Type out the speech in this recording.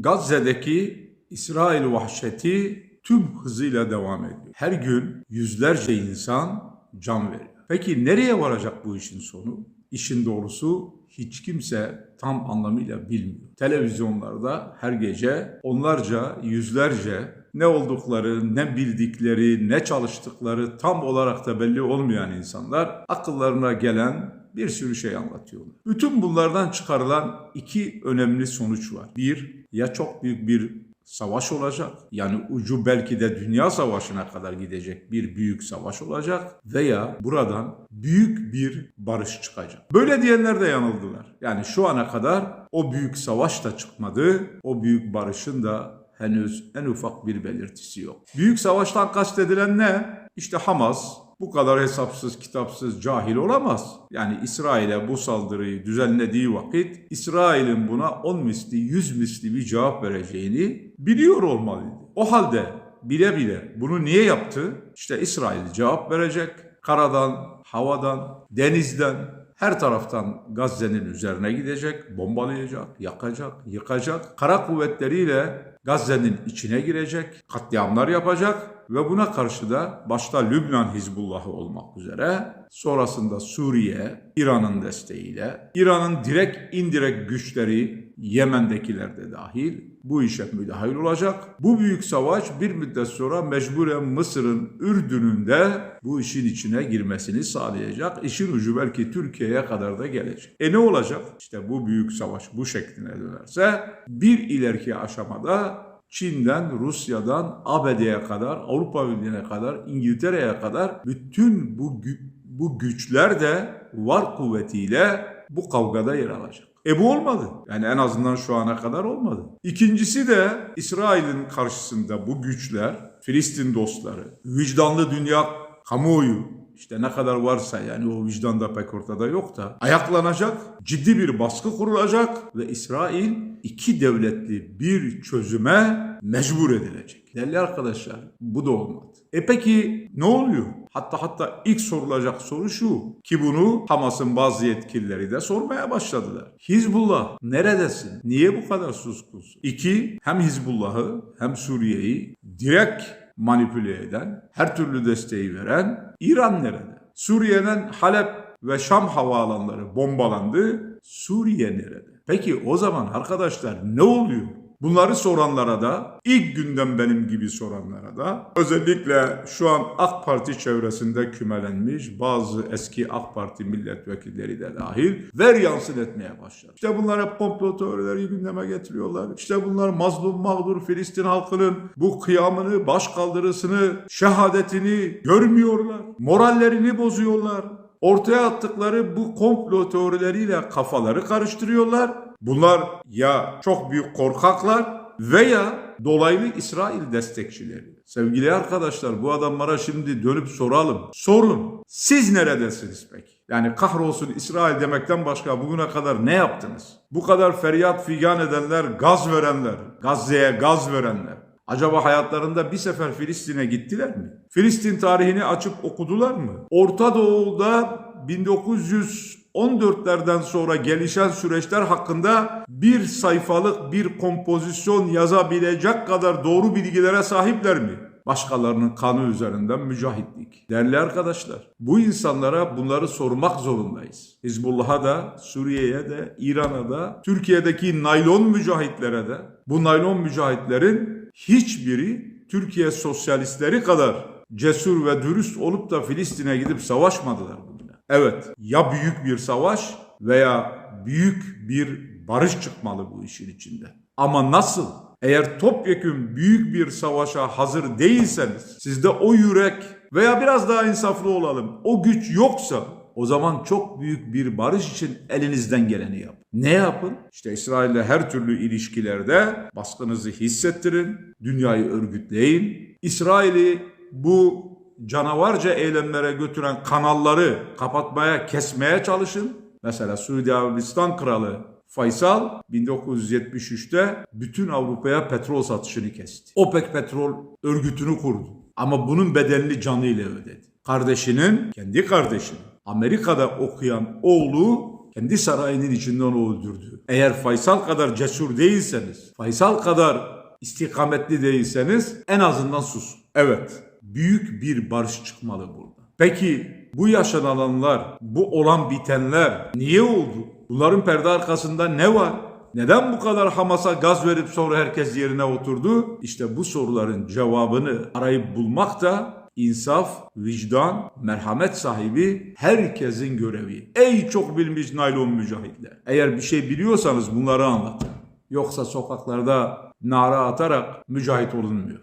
Gazze'deki İsrail vahşeti tüm hızıyla devam ediyor. Her gün yüzlerce insan can veriyor. Peki nereye varacak bu işin sonu? İşin doğrusu hiç kimse tam anlamıyla bilmiyor. Televizyonlarda her gece onlarca, yüzlerce ne oldukları, ne bildikleri, ne çalıştıkları tam olarak da belli olmayan insanlar akıllarına gelen bir sürü şey anlatıyorlar. Bütün bunlardan çıkarılan iki önemli sonuç var. Bir, ya çok büyük bir savaş olacak. Yani ucu belki de dünya savaşına kadar gidecek bir büyük savaş olacak veya buradan büyük bir barış çıkacak. Böyle diyenler de yanıldılar. Yani şu ana kadar o büyük savaş da çıkmadı. O büyük barışın da henüz en ufak bir belirtisi yok. Büyük savaştan kastedilen ne? İşte Hamas, bu kadar hesapsız kitapsız cahil olamaz. Yani İsrail'e bu saldırıyı düzenlediği vakit İsrail'in buna 10 misli 100 misli bir cevap vereceğini biliyor olmalıydı. O halde bile bile bunu niye yaptı? İşte İsrail cevap verecek. Karadan, havadan, denizden, her taraftan Gazze'nin üzerine gidecek, bombalayacak, yakacak, yıkacak. Kara kuvvetleriyle Gazze'nin içine girecek, katliamlar yapacak ve buna karşı da başta Lübnan Hizbullah'ı olmak üzere sonrasında Suriye, İran'ın desteğiyle, İran'ın direkt indirekt güçleri Yemen'dekiler de dahil bu işe müdahil olacak. Bu büyük savaş bir müddet sonra mecburen Mısır'ın Ürdün'ün de bu işin içine girmesini sağlayacak. İşin ucu belki Türkiye'ye kadar da gelecek. E ne olacak? İşte bu büyük savaş bu şekline dönerse bir ileriki aşamada Çin'den, Rusya'dan, ABD'ye kadar, Avrupa Birliği'ne kadar, İngiltere'ye kadar bütün bu bu güçler de var kuvvetiyle bu kavgada yer alacak. E bu olmadı. Yani en azından şu ana kadar olmadı. İkincisi de İsrail'in karşısında bu güçler, Filistin dostları, vicdanlı dünya kamuoyu, işte ne kadar varsa yani o vicdanda pek ortada yok da ayaklanacak, ciddi bir baskı kurulacak ve İsrail iki devletli bir çözüme mecbur edilecek. Değerli arkadaşlar bu da olmadı. E peki ne oluyor? Hatta hatta ilk sorulacak soru şu ki bunu Hamas'ın bazı yetkilileri de sormaya başladılar. Hizbullah neredesin? Niye bu kadar suskunsun? İki, hem Hizbullah'ı hem Suriye'yi direkt manipüle eden, her türlü desteği veren İran nerede? Suriye'nin Halep ve Şam havaalanları bombalandı. Suriye nerede? Peki o zaman arkadaşlar ne oluyor? Bunları soranlara da, ilk günden benim gibi soranlara da, özellikle şu an AK Parti çevresinde kümelenmiş bazı eski AK Parti milletvekilleri de dahil ver yansın etmeye başladı. İşte bunlar hep komplo teorileri gündeme getiriyorlar. İşte bunlar mazlum mağdur Filistin halkının bu kıyamını, başkaldırısını, şehadetini görmüyorlar. Morallerini bozuyorlar. Ortaya attıkları bu komplo teorileriyle kafaları karıştırıyorlar. Bunlar ya çok büyük korkaklar veya dolaylı İsrail destekçileri. Sevgili arkadaşlar bu adamlara şimdi dönüp soralım. Sorun. Siz neredesiniz peki? Yani kahrolsun İsrail demekten başka bugüne kadar ne yaptınız? Bu kadar feryat figan edenler, gaz verenler, Gazze'ye gaz verenler. Acaba hayatlarında bir sefer Filistin'e gittiler mi? Filistin tarihini açıp okudular mı? Orta Doğu'da 1914'lerden sonra gelişen süreçler hakkında bir sayfalık bir kompozisyon yazabilecek kadar doğru bilgilere sahipler mi? Başkalarının kanı üzerinden mücahitlik. Değerli arkadaşlar, bu insanlara bunları sormak zorundayız. Hizbullah'a da, Suriye'ye de, İran'a da, Türkiye'deki naylon mücahitlere de, bu naylon mücahitlerin hiçbiri Türkiye sosyalistleri kadar cesur ve dürüst olup da Filistin'e gidip savaşmadılar bugüne. Evet, ya büyük bir savaş veya büyük bir barış çıkmalı bu işin içinde. Ama nasıl? Eğer topyekün büyük bir savaşa hazır değilseniz, sizde o yürek veya biraz daha insaflı olalım, o güç yoksa o zaman çok büyük bir barış için elinizden geleni yapın. Ne yapın? İşte İsrail'le her türlü ilişkilerde baskınızı hissettirin, dünyayı örgütleyin. İsrail'i bu canavarca eylemlere götüren kanalları kapatmaya, kesmeye çalışın. Mesela Suudi Arabistan Kralı Faysal 1973'te bütün Avrupa'ya petrol satışını kesti. OPEC petrol örgütünü kurdu. Ama bunun bedelini canıyla ödedi. Kardeşinin, kendi kardeşinin Amerika'da okuyan oğlu Kendi sarayının içinde onu öldürdü. Eğer Faysal kadar cesur değilseniz, Faysal kadar istikametli değilseniz en azından sus. Evet, büyük bir barış çıkmalı burada. Peki bu yaşananlar, bu olan bitenler niye oldu? Bunların perde arkasında ne var? Neden bu kadar Hamas'a gaz verip sonra herkes yerine oturdu? İşte bu soruların cevabını arayıp bulmak da insaf, vicdan, merhamet sahibi herkesin görevi. Ey çok bilmiş naylon mücahitler. Eğer bir şey biliyorsanız bunları anlatın. Yoksa sokaklarda nara atarak mücahit olunmuyor.